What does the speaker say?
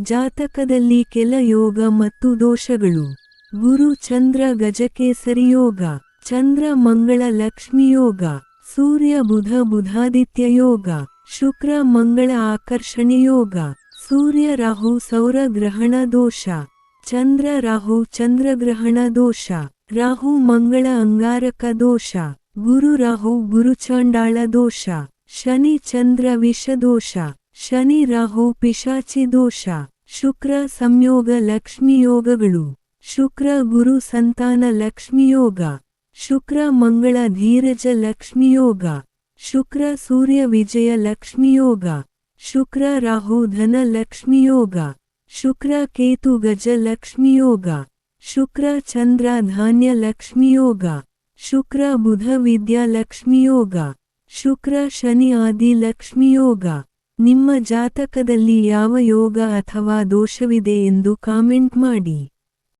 ಜಾತಕದಲ್ಲಿ ಕೆಲ ಯೋಗ ಮತ್ತು ದೋಷಗಳು. ಗುರು ಚಂದ್ರ ಗಜಕೇಸರಿ ಯೋಗ ಚಂದ್ರ ಮಂಗಳ ಲಕ್ಷ್ಮಿ ಯೋಗ ಸೂರ್ಯ ಬುಧ ಬುಧಾದಿತ್ಯ ಯೋಗ, ಶುಕ್ರ ಮಂಗಳ ಆಕರ್ಷಣೆ ಯೋಗ, ಸೂರ್ಯ ರಾಹು ಸೌರ ಗ್ರಹಣ ದೋಷ, ಚಂದ್ರ ರಾಹು ಚಂದ್ರಗ್ರಹಣ ದೋಷ, ರಾಹು ಮಂಗಳ ಅಂಗಾರಕ ದೋಷ, ಗುರು ರಾಹು ಗುರುಚಾಂಡಾಳ ದೋಷ, ಶನಿ ಚಂದ್ರ ವಿಷದೋಷ ಶನಿ ರಾಹು ಪಿಶಾಚಿ ದೋಷ ಶುಕ್ರ ಸಂಯೋಗ ಲಕ್ಷ್ಮಿ ಯೋಗಗಳು ಶುಕ್ರ ಗುರು ಸಂತಾನ ಲಕ್ಷ್ಮಿ ಯೋಗ ಶುಕ್ರ ಮಂಗಳ ಧೀರಜ ಲಕ್ಷ್ಮಿ ಯೋಗ ಶುಕ್ರ ಸೂರ್ಯ ವಿಜಯ ಲಕ್ಷ್ಮಿ ಯೋಗ ಶುಕ್ರ ರಾಹು ಧನ ಲಕ್ಷ್ಮಿ ಯೋಗ ಶುಕ್ರ ಕೇತು ಗಜ ಲಕ್ಷ್ಮಿ ಯೋಗ ಶುಕ್ರ ಚಂದ್ರ ಧಾನ್ಯ ಲಕ್ಷ್ಮಿ ಯೋಗ ಶುಕ್ರ ಬುಧ ವಿದ್ಯಾ ಲಕ್ಷ್ಮಿ ಯೋಗ ಶುಕ್ರ ಶನಿ ಆದಿ ಲಕ್ಷ್ಮಿ ಯೋಗ ನಿಮ್ಮ ಜಾತಕದಲ್ಲಿ ಯಾವ ಯೋಗ ಅಥವಾ ದೋಷವಿದೆ ಎಂದು ಕಾಮೆಂಟ್ ಮಾಡಿ.